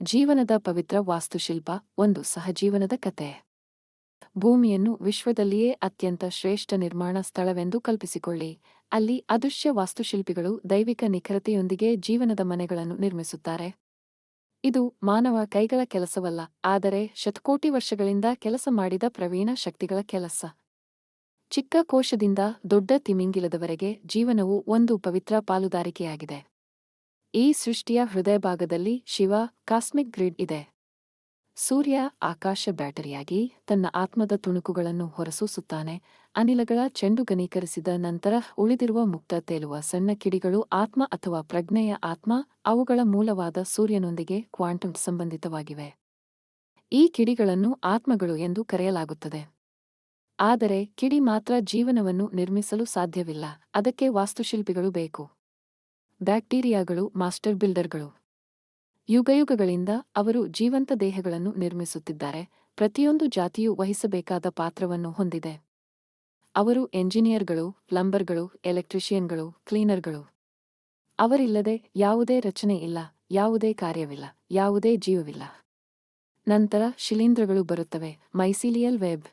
ಜೀವನದ ಪವಿತ್ರ ವಾಸ್ತುಶಿಲ್ಪ, ಒಂದು ಸಹಜೀವನದ ಕತೆ ಭೂಮಿಯನ್ನು ವಿಶ್ವದಲ್ಲಿಯೇ ಅತ್ಯಂತ ಶ್ರೇಷ್ಠ ನಿರ್ಮಾಣ ಸ್ಥಳವೆಂದು ಕಲ್ಪಿಸಿಕೊಳ್ಳಿ. ಅಲ್ಲಿ ಅದೃಶ್ಯ ವಾಸ್ತುಶಿಲ್ಪಿಗಳು ದೈವಿಕ ನಿಖರತೆಯೊಂದಿಗೆ ಜೀವನದ ಮನೆಗಳನ್ನು ನಿರ್ಮಿಸುತ್ತಾರೆ. ಇದು ಮಾನವ ಕೈಗಳ ಕೆಲಸವಲ್ಲ, ಆದರೆ ಶತಕೋಟಿ ವರ್ಷಗಳಿಂದ ಕೆಲಸ ಮಾಡಿದ ಪ್ರವೀಣ ಶಕ್ತಿಗಳ ಕೆಲಸ. ಚಿಕ್ಕ ಕೋಶದಿಂದ ದೊಡ್ಡ ತಿಮಿಂಗಿಲದವರೆಗೆ ಜೀವನವು ಒಂದು ಪವಿತ್ರ ಪಾಲುದಾರಿಕೆಯಾಗಿದೆ. ಈ ಸೃಷ್ಟಿಯ ಹೃದಯಭಾಗದಲ್ಲಿ ಶಿವ ಕಾಸ್ಮಿಕ್ ಗ್ರಿಡ್ ಇದೆ. ಸೂರ್ಯ ಆಕಾಶ ಬ್ಯಾಟರಿಯಾಗಿ ತನ್ನ ಆತ್ಮದ ತುಣುಕುಗಳನ್ನು ಹೊರಸೂಸುತ್ತಾನೆ. ಅನಿಲಗಳ ಚೆಂಡು ಘನೀಕರಿಸಿದ ನಂತರ ಉಳಿದಿರುವ ಮುಕ್ತ ತೇಲುವ ಸಣ್ಣ ಕಿಡಿಗಳು ಆತ್ಮ ಅಥವಾ ಪ್ರಜ್ಞೆಯ ಆತ್ಮ, ಅವುಗಳ ಮೂಲವಾದ ಸೂರ್ಯನೊಂದಿಗೆ ಕ್ವಾಂಟಮ್ ಸಂಬಂಧಿತವಾಗಿವೆ. ಈ ಕಿಡಿಗಳನ್ನು ಆತ್ಮಗಳು ಎಂದು ಕರೆಯಲಾಗುತ್ತದೆ. ಆದರೆ ಕಿಡಿ ಮಾತ್ರ ಜೀವನವನ್ನು ನಿರ್ಮಿಸಲು ಸಾಧ್ಯವಿಲ್ಲ. ಅದಕ್ಕೆ ವಾಸ್ತುಶಿಲ್ಪಿಗಳು ಬೇಕು. ಬ್ಯಾಕ್ಟೀರಿಯಾಗಳು, ಮಾಸ್ಟರ್ ಬಿಲ್ಡರ್ಗಳು. ಯುಗಯುಗಗಳಿಂದ ಅವರು ಜೀವಂತ ದೇಹಗಳನ್ನು ನಿರ್ಮಿಸುತ್ತಿದ್ದಾರೆ, ಪ್ರತಿಯೊಂದು ಜಾತಿಯು ವಹಿಸಬೇಕಾದ ಪಾತ್ರವನ್ನು ಹೊಂದಿದೆ. ಅವರು ಎಂಜಿನಿಯರ್ಗಳು, ಪ್ಲಂಬರ್ಗಳು, ಎಲೆಕ್ಟ್ರಿಷಿಯನ್ಗಳು, ಕ್ಲೀನರ್ಗಳು. ಅವರಿಲ್ಲದೆ ಯಾವುದೇ ರಚನೆ ಇಲ್ಲ, ಯಾವುದೇ ಕಾರ್ಯವಿಲ್ಲ, ಯಾವುದೇ ಜೀವವಿಲ್ಲ. ನಂತರ ಶಿಲೀಂಧ್ರಗಳು ಬರುತ್ತವೆ, ಮೈಸೀಲಿಯಲ್ ವೆಬ್.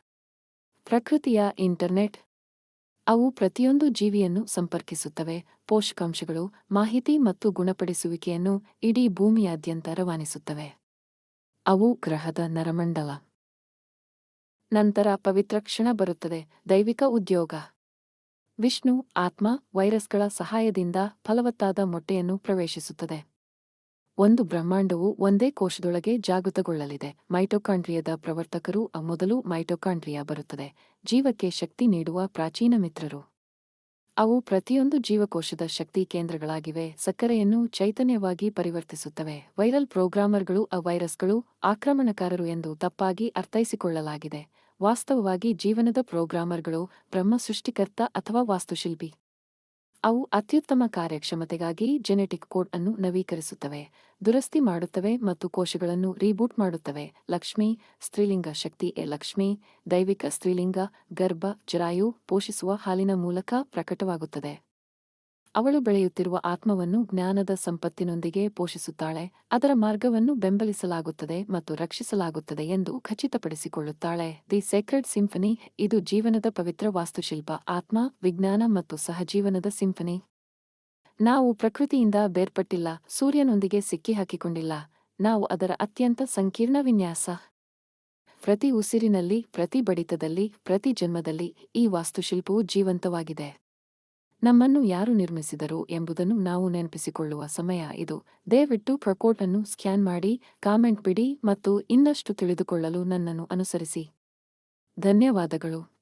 ಪ್ರಕೃತಿಯ ಇಂಟರ್ನೆಟ್ ಅವು ಪ್ರತಿಯೊಂದು ಜೀವಿಯನ್ನು ಸಂಪರ್ಕಿಸುತ್ತವೆ. ಪೋಷಕಾಂಶಗಳು, ಮಾಹಿತಿ ಮತ್ತು ಗುಣಪಡಿಸುವಿಕೆಯನ್ನು ಇಡೀ ಭೂಮಿಯಾದ್ಯಂತ ರವಾನಿಸುತ್ತವೆ. ಅವು ಗ್ರಹದ ನರಮಂಡಲ. ನಂತರ ಪವಿತ್ರ ಕ್ಷಣ ಬರುತ್ತದೆ. ದೈವಿಕ ಉದ್ಯೋಗ. ವಿಷ್ಣು ಆತ್ಮ ವೈರಸ್ಗಳ ಸಹಾಯದಿಂದ ಫಲವತ್ತಾದ ಮೊಟ್ಟೆಯನ್ನು ಪ್ರವೇಶಿಸುತ್ತದೆ. ಒಂದು ಬ್ರಹ್ಮಾಂಡವು ಒಂದೇ ಕೋಶದೊಳಗೆ ಜಾಗೃತಗೊಳ್ಳಲಿದೆ. ಮೈಟೊಕಾಂಡ್ರಿಯದ ಪ್ರವರ್ತಕರು, ಆ ಮೊದಲು ಮೈಟೊಕಾಂಡ್ರಿಯಾ ಬರುತ್ತದೆ. ಜೀವಕ್ಕೆ ಶಕ್ತಿ ನೀಡುವ ಪ್ರಾಚೀನ ಮಿತ್ರರು. ಅವು ಪ್ರತಿಯೊಂದು ಜೀವಕೋಶದ ಶಕ್ತಿ ಕೇಂದ್ರಗಳಾಗಿವೆ. ಸಕ್ಕರೆಯನ್ನು ಚೈತನ್ಯವಾಗಿ ಪರಿವರ್ತಿಸುತ್ತವೆ. ವೈರಲ್ ಪ್ರೋಗ್ರಾಮರ್ಗಳು, ಆ ವೈರಸ್ಗಳು ಆಕ್ರಮಣಕಾರರು ಎಂದು ತಪ್ಪಾಗಿ ಅರ್ಥೈಸಿಕೊಳ್ಳಲಾಗಿದೆ. ವಾಸ್ತವವಾಗಿ ಜೀವನದ ಪ್ರೋಗ್ರಾಮರ್ಗಳು ಬ್ರಹ್ಮ ಸೃಷ್ಟಿಕರ್ತ ಅಥವಾ ವಾಸ್ತುಶಿಲ್ಪಿ. ಅವು ಅತ್ಯುತ್ತಮ ಕಾರ್ಯಕ್ಷಮತೆಗಾಗಿ ಜೆನೆಟಿಕ್ ಕೋಡ್ ಅನ್ನು ನವೀಕರಿಸುತ್ತವೆ, ದುರಸ್ತಿ ಮಾಡುತ್ತವೆ ಮತ್ತು ಕೋಶಗಳನ್ನು ರೀಬೂಟ್ ಮಾಡುತ್ತವೆ. ಲಕ್ಷ್ಮಿ, ಸ್ತ್ರೀಲಿಂಗ ಶಕ್ತಿ ಎ ಲಕ್ಷ್ಮಿ, ದೈವಿಕ ಸ್ತ್ರೀಲಿಂಗ, ಗರ್ಭ, ಜರಾಯು ಪೋಷಿಸುವ ಹಾಲಿನ ಮೂಲಕ ಪ್ರಕಟವಾಗುತ್ತದೆ. ಅವಳು ಬೆಳೆಯುತ್ತಿರುವ ಆತ್ಮವನ್ನು ಜ್ಞಾನದ ಸಂಪತ್ತಿನೊಂದಿಗೆ ಪೋಷಿಸುತ್ತಾಳೆ, ಅದರ ಮಾರ್ಗವನ್ನು ಬೆಂಬಲಿಸಲಾಗುತ್ತದೆ ಮತ್ತು ರಕ್ಷಿಸಲಾಗುತ್ತದೆ ಎಂದು ಖಚಿತಪಡಿಸಿಕೊಳ್ಳುತ್ತಾಳೆ. ದಿ ಸೆಕ್ರೆಡ್ ಸಿಂಫನಿ, ಇದು ಜೀವನದ ಪವಿತ್ರ ವಾಸ್ತುಶಿಲ್ಪ, ಆತ್ಮ, ವಿಜ್ಞಾನ ಮತ್ತು ಸಹಜೀವನದ ಸಿಂಫನಿ. ನಾವು ಪ್ರಕೃತಿಯಿಂದ ಬೇರ್ಪಟ್ಟಿಲ್ಲ, ಸೂರ್ಯನೊಂದಿಗೆ ಸಿಕ್ಕಿಹಾಕಿಕೊಂಡಿಲ್ಲ, ನಾವು ಅದರ ಅತ್ಯಂತ ಸಂಕೀರ್ಣ ವಿನ್ಯಾಸ. ಪ್ರತಿ ಉಸಿರಿನಲ್ಲಿ, ಪ್ರತಿ ಬಡಿತದಲ್ಲಿ, ಪ್ರತಿ ಜನ್ಮದಲ್ಲಿ ಈ ವಾಸ್ತುಶಿಲ್ಪವು ಜೀವಂತವಾಗಿದೆ. ನಮ್ಮನ್ನು ಯಾರು ನಿರ್ಮಿಸಿದರು ಎಂಬುದನ್ನು ನಾವು ನೆನಪಿಸಿಕೊಳ್ಳುವ ಸಮಯ ಇದು. ದಯವಿಟ್ಟು ಪ್ರಕೋಟ್ ಅನ್ನು ಸ್ಕ್ಯಾನ್ ಮಾಡಿ ಕಾಮೆಂಟ್ ಬಿಡಿ ಮತ್ತು ಇನ್ನಷ್ಟು ತಿಳಿದುಕೊಳ್ಳಲು ನನ್ನನ್ನು ಅನುಸರಿಸಿ. ಧನ್ಯವಾದಗಳು.